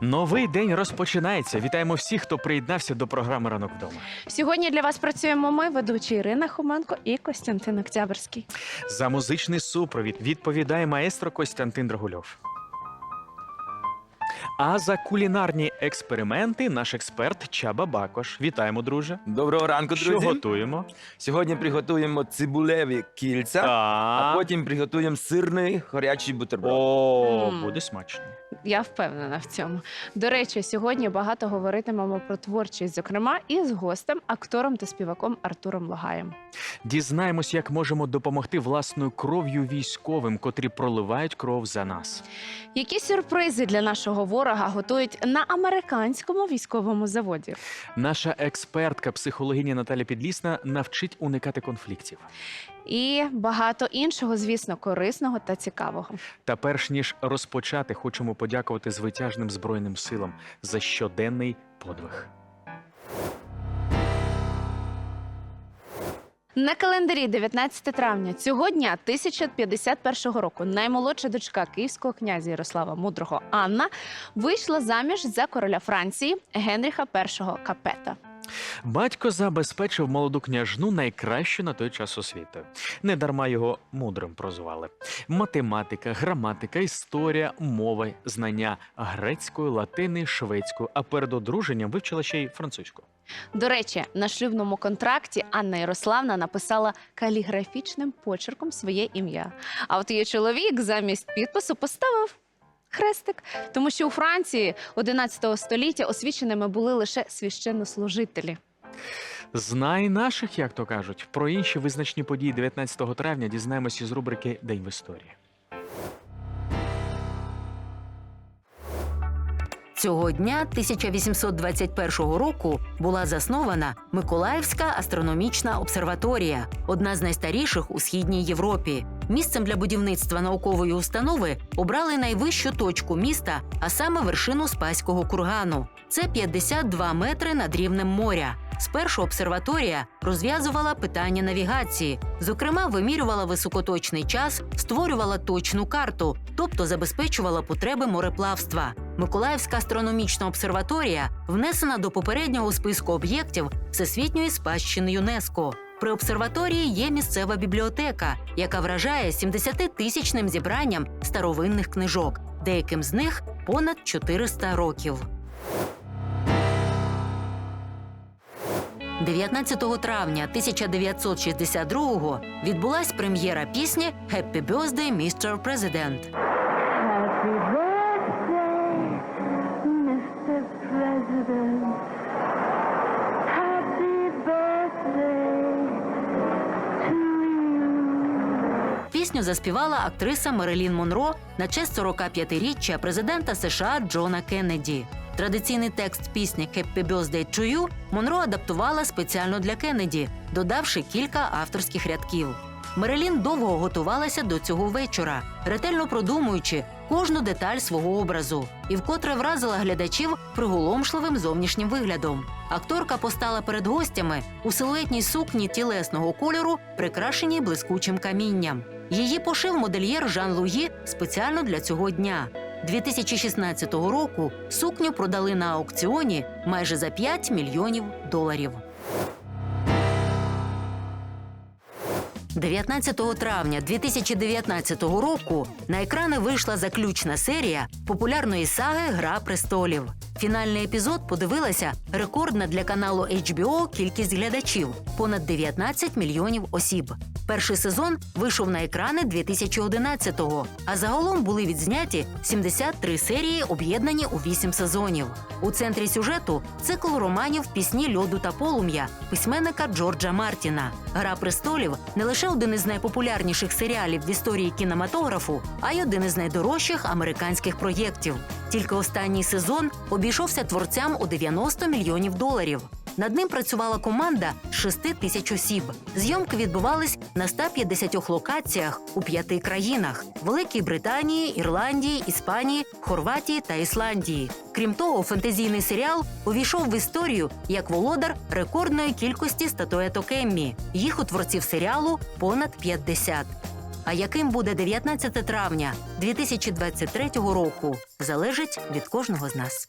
Новий день розпочинається. Вітаємо всіх, хто приєднався до програми Ранок вдома. Сьогодні для вас працюємо ми, ведучі Ірина Хоменко і Костянтин Октябрський. За музичний супровід відповідає маестро Костянтин Драгульов. А за кулінарні експерименти наш експерт Чаба Бакош. Вітаємо, друже. Доброго ранку, Що друзі. готуємо? Сьогодні приготуємо цибулеві кільця, а А, потім приготуємо сирний гарячий бутерброд. О, Мм. буде смачно. Я впевнена в цьому. До речі, сьогодні багато говоритимемо про творчість, зокрема, із гостем, актором та співаком Артуром Лагаєм. Дізнаємось, як можемо допомогти власною кров'ю військовим, котрі проливають кров за нас. Які сюрпризи для нашого ворога готують на американському військовому заводі? Наша експертка, психологиня Наталя Підлісна навчить уникати конфліктів. І багато іншого, звісно, корисного та цікавого. Та перш ніж розпочати, хочемо подякувати звитяжним збройним силам за щоденний подвиг. На календарі 19 травня цього дня 1051 року наймолодша дочка київського князя Ярослава Мудрого Анна вийшла заміж за короля Франції Генріха І Капета. Батько забезпечив молоду княжну найкращу на той час освітою. Недарма його мудрим прозвали. Математика, граматика, історія, мова, знання грецької, латини, шведської, а перед одруженням вивчила ще й французьку. До речі, на шлюбному контракті Анна Ярославна написала каліграфічним почерком своє ім'я. А от її чоловік замість підпису поставив. Хрестик, тому що у Франції 11 століття освіченими були лише священнослужителі. Знай наших, як то кажуть, про інші визначні події 19 травня дізнаємося з рубрики День в історії. Цього дня 1821 року була заснована Миколаївська астрономічна обсерваторія, одна з найстаріших у східній Європі. Місцем для будівництва наукової установи обрали найвищу точку міста, а саме вершину Спаського кургану. Це 52 метри над рівнем моря. Спершу обсерваторія розв'язувала питання навігації, зокрема, вимірювала високоточний час, створювала точну карту, тобто забезпечувала потреби мореплавства. Миколаївська астрономічна обсерваторія внесена до попереднього списку об'єктів Всесвітньої спадщини ЮНЕСКО. При обсерваторії є місцева бібліотека, яка вражає 70-тисячним зібранням старовинних книжок. Деяким з них понад 400 років. 19 травня 1962-го відбулась прем'єра пісні «Happy Birthday, Mr. President». Пісню заспівала актриса Мерелін Монро на честь 45-річчя президента США Джона Кеннеді. Традиційний текст пісні «Happy Birthday to you» Монро адаптувала спеціально для Кеннеді, додавши кілька авторських рядків. Мерелін довго готувалася до цього вечора, ретельно продумуючи кожну деталь свого образу, і вкотре вразила глядачів приголомшливим зовнішнім виглядом. Акторка постала перед гостями у силуетній сукні тілесного кольору, прикрашеній блискучим камінням. Її пошив модельєр Жан Луї спеціально для цього дня. 2016 року сукню продали на аукціоні майже за 5 мільйонів доларів. 19 травня 2019 року на екрани вийшла заключна серія популярної саги Гра престолів. Фінальний епізод подивилася рекордна для каналу HBO кількість глядачів понад 19 мільйонів осіб. Перший сезон вийшов на екрани 2011-го, а загалом були відзняті 73 серії, об'єднані у 8 сезонів. У центрі сюжету цикл романів Пісні льоду та полум'я письменника Джорджа Мартіна. Гра престолів не лише один із найпопулярніших серіалів в історії кінематографу, а й один із найдорожчих американських проєктів. Тільки останній сезон обійшовся творцям у 90 мільйонів доларів. Над ним працювала команда з 6 тисяч осіб. Зйомки відбувались на 150 локаціях у п'яти країнах: Великій Британії, Ірландії, Іспанії, Хорватії та Ісландії. Крім того, фентезійний серіал увійшов в історію як володар рекордної кількості статуеток Еммі. Їх у творців серіалу понад 50. А яким буде 19 травня 2023 року, залежить від кожного з нас.